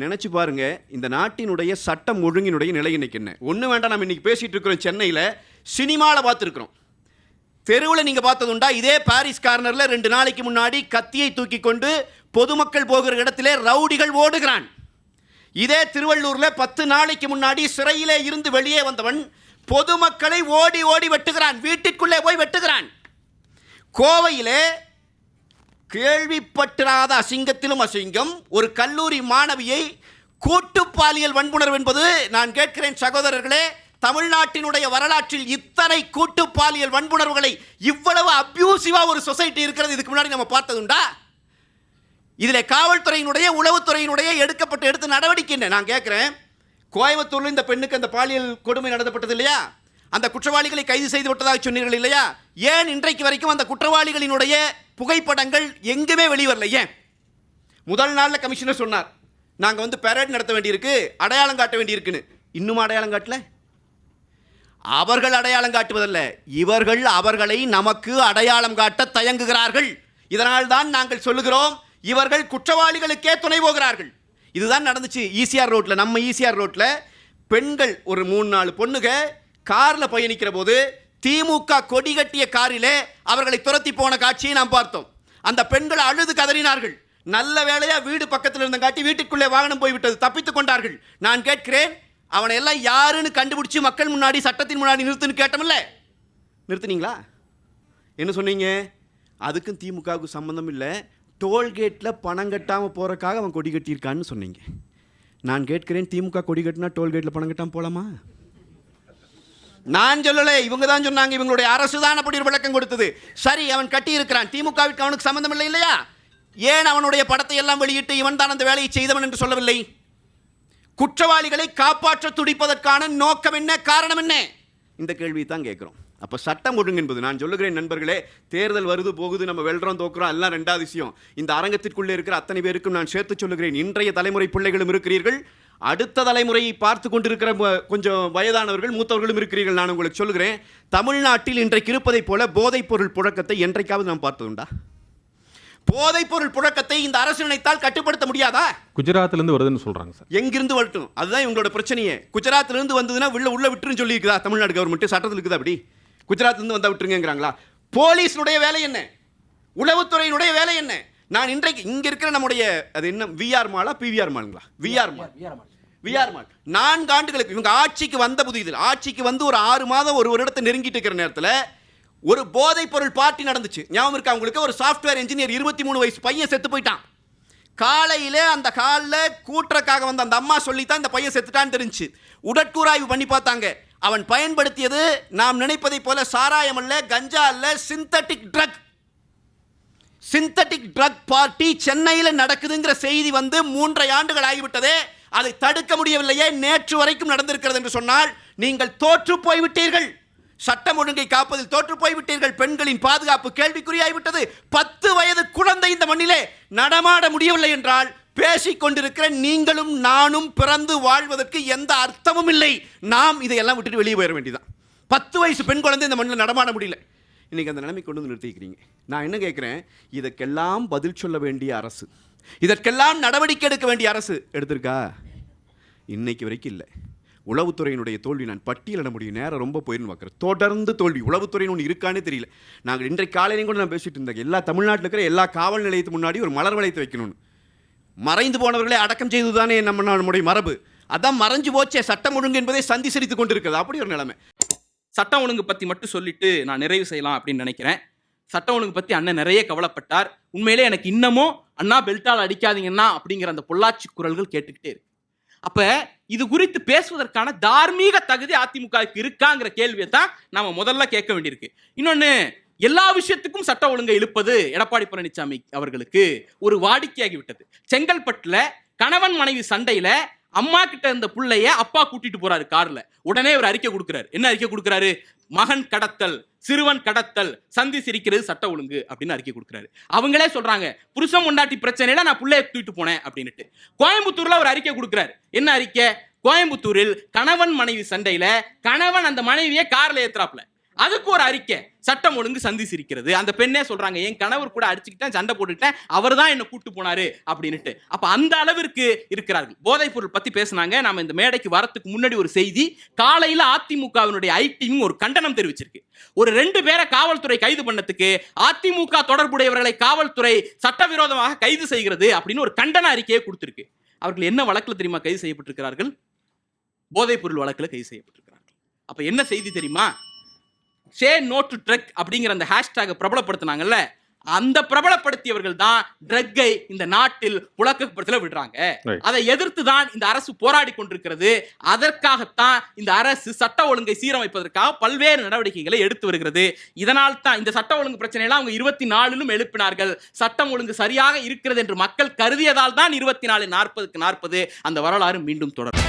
நினச்சி பாருங்க இந்த நாட்டினுடைய சட்டம் ஒழுங்கினுடைய நிலை இன்னைக்கு என்ன? ஒன்று வேண்டாம் நம்ம இன்றைக்கி பேசிகிட்டு இருக்கிறோம் சென்னையில் சினிமாவில் பார்த்துருக்குறோம். தெருவில் நீங்கள் பார்த்ததுண்டா இதே பாரிஸ் கார்னரில் ரெண்டு நாளைக்கு முன்னாடி கத்தியை தூக்கி கொண்டு பொதுமக்கள் போகிற இடத்திலே ரவுடிகள் ஓடுகிறான். இதே திருவள்ளூரில் பத்து நாளைக்கு முன்னாடி சிறையிலே இருந்து வெளியே வந்தவன் பொதுமக்களை ஓடி ஓடி வெட்டுகிறான். வீட்டிற்குள்ளே போய் வெட்டுகிறான். கோவையிலே கேள்விப்பட்டிராத அசிங்கத்திலும் அசிங்கம். ஒரு கல்லூரி மாணவியை கூட்டு பாலியல் வன்புணர்வு என்பது நான் கேட்கிறேன் சகோதரர்களே தமிழ்நாட்டினுடைய வரலாற்றில் இத்தனை கூட்டு பாலியல் வன்புணர்வுகளை இவ்வளவு அப்யூசிவாக ஒரு சொசைட்டி இருக்கிறது இதுக்கு முன்னாடி நம்ம பார்த்ததுண்டா இதில் காவல்துறையினுடைய உளவுத்துறையினுடைய எடுக்கப்பட்ட எடுத்த நடவடிக்கை என்ன? நான் கேட்குறேன். கோயம்புத்தூரில் இந்த பெண்ணுக்கு அந்த பாலியல் கொடுமை நடத்தப்பட்டது இல்லையா? அந்த குற்றவாளிகளை கைது செய்து விட்டதாக சொன்னீர்கள் இல்லையா? ஏன் இன்றைக்கு வரைக்கும் அந்த குற்றவாளிகளினுடைய புகைப்படங்கள் எங்குமே வெளிவரல ஏன்? முதல் நாளில் கமிஷனர் சொன்னார் நாங்கள் வந்து பெரேட் நடத்த வேண்டியிருக்கு அடையாளம் காட்ட வேண்டியிருக்குன்னு. இன்னும் அடையாளம் காட்டல? அவர்கள் அடையாளம் காட்டுவதல்ல. இவர்கள் அவர்களை நமக்கு அடையாளம் காட்ட தயங்குகிறார்கள். இதனால் தான் நாங்கள் சொல்லுகிறோம் இவர்கள் குற்றவாளிகளுக்கே துணை போகிறார்கள். இதுதான் நடந்துச்சு ஈசிஆர் ரோட்டில் நம்ம ஈசிஆர் ரோட்டில் பெண்கள் ஒரு மூணு நாலு பொண்ணுக காரில் பயணிக்கிற போது திமுக கொடி கட்டிய காரிலே அவர்களை துரத்தி போன காட்சியை நாம் பார்த்தோம். அந்த பெண்கள் அழுது கதறினார்கள். நல்ல வேலையா வீடு பக்கத்தில் இருந்த காட்டி வீட்டுக்குள்ளே வாகனம் போய்விட்டது. தப்பித்துக் கொண்டார்கள். நான் கேட்கிறேன் அவனை எல்லாம் யாருன்னு கண்டுபிடிச்சு மக்கள் முன்னாடி சட்டத்தின் முன்னாடி நிறுத்துன்னு கேட்டமில்ல. நிறுத்துனீங்களா? என்ன சொன்னீங்க? அதுக்கும் திமுகவுக்கு சம்மந்தம் இல்லை. டோல்கேட்டில் பணம் கட்டாமல் போகிறக்காக அவன் கொடி கட்டியிருக்கான்னு சொன்னீங்க. நான் கேட்கிறேன் திமுக கொடி கட்டினா டோல்கேட்டில் பணம் கட்டாமல் போகலாமா நான் சொல்லலை இவங்க தான் சொன்னாங்க இவங்களுடைய அரசு தான் அப்படி ஒரு விளக்கம் கொடுத்தது. சரி அவன் கட்டியிருக்கிறான். திமுகவிற்கு அவனுக்கு சம்மந்தம் இல்லை இல்லையா? ஏன் அவனுடைய படத்தை எல்லாம் வெளியிட்டு இவன் தான் அந்த வேலையை செய்தவன் என்று சொல்லவில்லை? குற்றவாளிகளை காப்பாற்ற துடிப்பதற்கான நோக்கம் என்ன? காரணம் என்ன? இந்த கேள்வியை தான் கேட்குறோம். அப்போ சட்டம் ஒழுங்கு என்பது நான் சொல்லுகிறேன் நண்பர்களே தேர்தல் வருது போகுது நம்ம வெல்றோம் தோக்குறோம் எல்லாம் ரெண்டாவது விஷயம். இந்த அரங்கத்திற்குள்ளே இருக்கிற அத்தனை பேருக்கும் நான் சேர்த்து சொல்லுகிறேன். இன்றைய தலைமுறை பிள்ளைகளும் இருக்கிறீர்கள். அடுத்த தலைமுறையை பார்த்து கொண்டிருக்கிற கொஞ்சம் வயதானவர்கள் மூத்தவர்களும் இருக்கிறீர்கள் நான் உங்களுக்கு சொல்லுகிறேன். தமிழ்நாட்டில் இன்றைக்கு இருப்பதைப் போல போதைப் பொருள் புழக்கத்தை என்றைக்காவது நாம் பார்த்ததுண்டா? போதைப் பொருள் புழக்கத்தை இந்த அரசு நினைத்தால் கட்டுப்படுத்த முடியாதா? குஜராத்ல இருந்து வருதுன்னு சொல்றாங்க சார். எங்கிருந்து வரட்டும்? அதுதான் இவங்களோட பிரச்சனையே. குஜராத்ல இருந்து வந்ததுன்னா உள்ள உள்ள விட்டுருன்னு சொல்லியிருக்குதா? தமிழ்நாடு கவர்மெண்ட் சட்டத்தில் இருக்குதா அப்படி? குஜராத்ல இருந்து வந்தா விட்டுருங்கிறாங்களா போலீஸினுடைய வேலை என்ன? உளவுத்துறையினுடைய வேலை என்ன? நான் இன்றைக்கு இங்க இருக்கிற நம்முடைய அது என்ன விஆர் மாலா பிவிஆர் மாலுங்களா விஆர் மால் விஆர் மால் நான்கு ஆண்டுகளுக்கு இவங்க ஆட்சிக்கு வந்த புதியதில் ஆட்சிக்கு வந்து ஒரு ஆறு மாதம் ஒரு வருடத்தை நெருங்கிட்டு இருக்கிற நேரத்தில் ஒரு போதைப் பொருள் பார்ட்டி நடந்துச்சு. ஞாபகம் இருக்கா உங்களுக்கு? ஒரு சாஃப்ட்வேர் இன்ஜினியர் இருபத்தி மூணு வயசு பையன் செத்து போயிட்டான். காலையிலே அந்த காலில் கூட்டுறக்காக வந்த அந்த அம்மா சொல்லித்தான் இந்த பையன் செத்துட்டான்னு தெரிஞ்சுச்சு உடற்கூராய்வு பண்ணி பார்த்தாங்க. அவன் பயன்படுத்தியது நாம் நினைப்பதைப் போல சாராயம் அல்ல கஞ்சா அல்ல synthetic drug synthetic drug party சென்னையில் நடக்குதுங்கிற செய்தி வந்து மூன்றரை ஆண்டுகள் ஆகிவிட்டதே. அதை தடுக்க முடியவில்லையே. நேற்று வரைக்கும் நடந்திருக்கிறது என்று சொன்னால் நீங்கள் தோற்று போய்விட்டீர்கள். சட்டம் ஒழுங்கை காப்பதில் தோற்று போய்விட்டீர்கள். பெண்களின் பாதுகாப்பு கேள்விக்குறியாகிவிட்டது. பத்து வயது குழந்தை இந்த மண்ணிலே நடமாட முடியவில்லை என்றால் பேசிக் கொண்டிருக்கிற நீங்களும் நானும் பிறந்து வாழ்வதற்கு எந்த அர்த்தமும் இல்லை. நாம் இதையெல்லாம் விட்டுட்டு வெளியே போயிட வேண்டியதான் பத்து வயசு பெண் குழந்தை இந்த மண்ணில் நடமாட முடியல. இன்றைக்கி அந்த நிலைமை கொண்டு வந்து நிறுத்திக்கிறீங்க. நான் என்ன கேட்குறேன்? இதற்கெல்லாம் பதில் சொல்ல வேண்டிய அரசு. இதற்கெல்லாம் நடவடிக்கை எடுக்க வேண்டிய அரசு எடுத்திருக்கா? இன்னைக்கு வரைக்கும் இல்லை. உளவுத்துறையினுடைய தோல்வி நான் பட்டியலிட முடியும். நேரம் ரொம்ப போயிருந்து பார்க்குறேன் தொடர்ந்து தோல்வி. உளவுத்துறைன்னு ஒன்று இருக்கானே தெரியல. நாங்கள் இன்றைக்கு காலையிலையும் கூட நான் பேசிட்டு இருந்தேன். எல்லா தமிழ்நாட்டில் இருக்கிற எல்லா காவல் நிலையத்து முன்னாடி ஒரு மலர் வளையத்தை வைக்கணும்னு. மறைந்து போனவர்களை அடக்கம் செய்துதானே நம்ம நம்முடைய மரபு. அதான் மறைஞ்சு போச்சே. சட்டம் ஒழுங்கு என்பதை சந்தி சிரித்து கொண்டிருக்கிறது. அப்படி ஒரு நிலைமை. சட்டம் ஒழுங்கு பற்றி மட்டும் சொல்லிட்டு நான் நிறைவு செய்யலாம் அப்படின்னு நினைக்கிறேன். சட்டம் ஒழுங்கு பற்றி அண்ணன் நிறைய கவலைப்பட்டார். உண்மையிலே எனக்கு இன்னமும் அண்ணா பெல்ட்டால் அடிக்காதீங்கன்னா அப்படிங்கிற அந்த பொள்ளாச்சி குரல்கள் கேட்டுக்கிட்டே இருக்கு. அப்போ இது குறித்து பேசுவதற்கான தார்மீக தகுதி அதிமுகவுக்கு இருக்காங்கிற கேள்வியை தான் நாம் முதல்ல கேட்க வேண்டியிருக்கு. இன்னொன்று எல்லா விஷயத்துக்கும் சட்ட ஒழுங்கை இழுப்பது எடப்பாடி பழனிசாமி அவர்களுக்கு ஒரு வாடிக்கையாகி விட்டது செங்கல்பட்டில் கணவன் மனைவி சண்டையில் அம்மா கிட்ட இருந்த பிள்ளைய அப்பா கூட்டிட்டு போறாரு கார்ல. உடனே ஒரு அறிக்கை கொடுக்கிறாரு. என்ன அறிக்கை கொடுக்கிறாரு? மகன் கடத்தல் சிறுவன் கடத்தல் சந்தி சிரிக்கிறது சட்ட ஒழுங்கு அப்படின்னு அறிக்கை கொடுக்குறாரு. அவங்களே சொல்றாங்க புருஷன் முண்டாட்டி பிரச்சனையில நான் பிள்ளைய தூக்கிட்டு போனேன் அப்படின்னுட்டு. கோயம்புத்தூர்ல ஒரு அறிக்கை கொடுக்குறாரு. என்ன அறிக்கை? கோயம்புத்தூரில் கணவன் மனைவி சண்டையில கணவன் அந்த மனைவியை கார்ல ஏத்துறாப்ல அதுக்கு ஒரு அறிக்கை. சட்டம் ஒழுங்கு சந்தி சிரிக்கிறது அந்த பெண்ணே சொல்றாங்க என் கணவர் கூட அடிச்சுக்கிட்டேன் சண்டை போட்டுக்கிட்டேன் அவர் தான் என்னை கூட்டு போனாரு அப்படின்னுட்டு. அப்ப அந்த அளவிற்கு இருக்கிறார்கள். போதைப் பொருள் பத்தி பேசுனாங்க. நாம இந்த மேடைக்கு வரத்துக்கு முன்னாடி ஒரு செய்தி காலையில அதிமுகவினுடைய ஐடியும் ஒரு கண்டனம் தெரிவிச்சிருக்கு. ஒரு ரெண்டு பேரை காவல்துறை கைது பண்ணதுக்கு அதிமுக தொடர்புடையவர்களை காவல்துறை சட்டவிரோதமாக கைது செய்கிறது அப்படின்னு ஒரு கண்டன அறிக்கையை கொடுத்திருக்கு. அவர்கள் என்ன வழக்கில் தெரியுமா கைது செய்யப்பட்டிருக்கிறார்கள்? போதைப் பொருள் வழக்கில் கைது செய்யப்பட்டிருக்கிறார்கள். அப்ப என்ன செய்தி தெரியுமா? சே நோ டு ட்ரக் அப்படிங்கிற அந்த ஹேஷ்டேகை பிரபலப்படுத்தினாங்கல்ல அந்த பிரபலப்படுத்தியவர்கள் தான் ட்ரக்கை இந்த நாட்டில் புழக்கப்படுத்தல விடுறாங்க. அதை எதிர்த்து தான் இந்த அரசு போராடி கொண்டிருக்கிறது. அதற்காகத்தான் இந்த அரசு சட்ட ஒழுங்கை சீரமைப்பதற்காக பல்வேறு நடவடிக்கைகளை எடுத்து வருகிறது. இதனால் தான் இந்த சட்ட ஒழுங்கு பிரச்சனையெல்லாம் அவங்க இருபத்தி நாலிலும் எழுப்பினார்கள். சட்டம் ஒழுங்கு சரியாக இருக்கிறது என்று மக்கள் கருதியதால் தான் இருபத்தி நாலு நாற்பதுக்கு நாற்பது அந்த வரலாறு மீண்டும் தொடரும்.